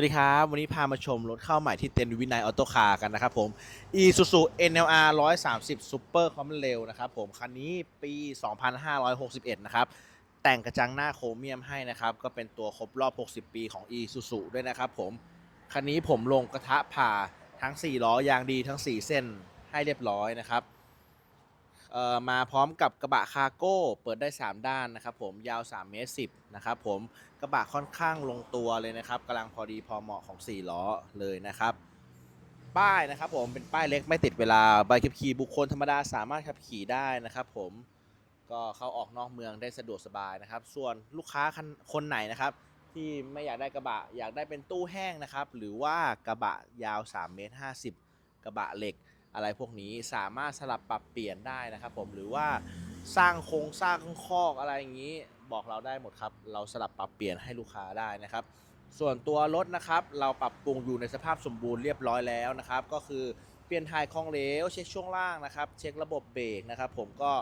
สวัสดีครับ วันนี้พามาชมรถเข้าใหม่ที่เต็นวินัยออโตคาร์กันนะครับผม Isuzu NLR 130 Super Common Rail นะครับผม คันนี้ปี 2561 นะครับ แต่งกระจังหน้าโครเมียมให้นะครับ ก็เป็นตัวครบรอบ 60 ปีของ Isuzu ด้วยนะครับผม คันนี้ผมลงกระทะผ่าทั้ง 4 ล้อยางดีทั้ง 4 เส้นให้เรียบร้อยนะครับ เอ่อมาพร้อมกับกระบะคาร์โก้เปิดได้ 3 ด้านนะครับผมยาว3เมตร10นะครับผมกระบะค่อนข้างลงตัวเลยนะครับกำลังพอดีพอเหมาะของ 4 ล้อเลยนะครับ ป้ายนะครับผมเป็นป้ายเล็กไม่ติดเวลาใบขับขี่บุคคลธรรมดาสามารถขับขี่ได้นะครับผมก็เข้าออกนอกเมืองได้สะดวกสบายนะครับ ส่วนลูกค้าคนคนไหนนะครับ ที่ไม่อยากได้กระบะอยากได้เป็นตู้แห้งนะครับ หรือว่ากระบะยาว3เมตร50 กระบะเหล็ก อะไรพวกนี้สามารถสลับปรับเปลี่ยนได้นะครับผมหรือว่าสร้างโครงสร้างคอกอะไรอย่างนี้ บอกเราได้หมดครับ เราสลับปรับเปลี่ยนให้ลูกค้าได้นะครับ ส่วนตัวรถนะครับ เราปรับปรุงอยู่ในสภาพสมบูรณ์เรียบร้อยแล้วนะครับ ก็คือเปลี่ยนถ่ายคลองเหลวเช็คช่วงล่างนะครับ เช็คระบบเบรกนะครับผมก็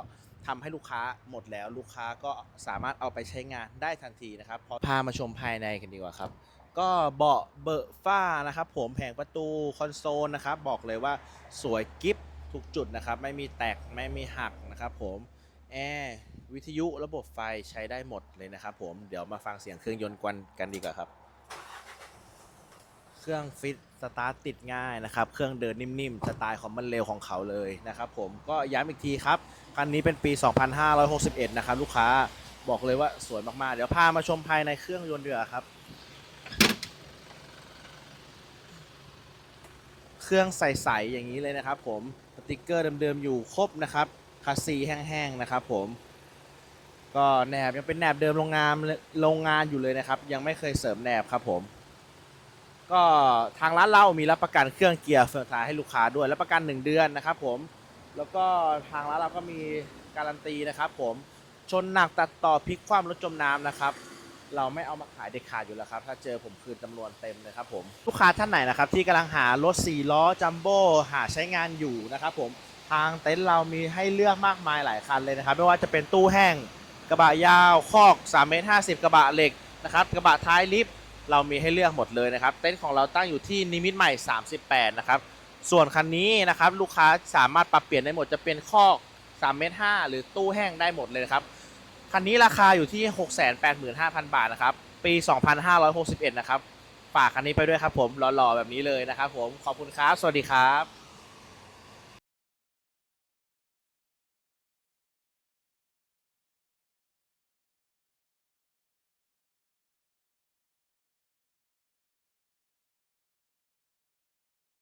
ทำให้ลูกค้าหมดแล้วลูกค้าก็สามารถเอาไปใช้งานได้ทันทีนะครับพอพามาชมภายในกันดีกว่าครับ ก็เบาะเบอะฝ้านะครับ ผมแผงประตูคอนโซลนะครับ บอกเลยว่าสวยกิฟทุกจุดนะครับ ไม่มีแตกไม่มีหักนะครับ ผมแอร์วิทยุระบบไฟใช้ได้หมดเลยนะครับ ผมเดี๋ยวมาฟังเสียงเครื่องยนต์กันกันดีกว่าครับ เครื่องฟิตสตาร์ทติดง่ายนะครับ เครื่องเดินนิ่มๆสไตล์ของมันเร็วของเขาเลยนะครับผมก็ย้ำอีกทีครับคันนี้เป็นปี 2561 นะครับ ลูกค้าบอกเลยว่าสวยมากๆ เดี๋ยวพามาชมภายในเครื่องยนต์เดือครับ เครื่องใสๆอย่างนี้เลยนะครับผมสติกเกอร์เดิมๆอยู่ครบนะครับคัสซีแห้งๆนะครับผมก็แหนบยังเป็นแหนบเดิมโรงงานโรงงานอยู่เลยนะครับ ยังไม่เคยเสริมแหนบครับผม ก็ทางร้านเรามีรับประกันเครื่องเกียร์เฟืองท้ายให้ลูกค้าด้วยรับประกัน 1 เดือนนะครับผมแล้วก็ทางร้านเราก็มีการันตีนะครับผมชนหนักตัดต่อพลิกคว่ำรถจมน้ำนะครับ เราไม่เอามาขายเด็ดขาดอยู่แล้วครับ ถ้าเจอผมคืนจำนวนเต็มเลยครับผม ลูกค้าท่านไหนนะครับ ที่กำลังหารถ4ล้อจัมโบ้หาใช้งานอยู่นะครับผมทางเต็นท์เรามีให้เลือกมากมายหลายคันเลยนะครับ ไม่ว่าจะเป็นตู้แห้งกระบะยาวคอก3เมตร50 กระบะเหล็กนะครับกระบะท้ายลิฟต์เรามีให้เลือกหมดเลยนะครับ เต็นท์ของเราตั้งอยู่ที่นิมิตใหม่ 38 นะครับ ส่วนคันนี้นะครับลูกค้าสามารถปรับเปลี่ยนได้หมดจะเป็นคอก3เมตร5หรือตู้แห้งได้หมดเลยนะครับ คันนี้ราคาอยู่ที่ 685,000 บาทนะครับ ปี 2561 นะครับ ฝากคันนี้ไปด้วยครับผมหล่อๆแบบนี้เลยนะครับผม ขอบคุณครับ สวัสดีครับ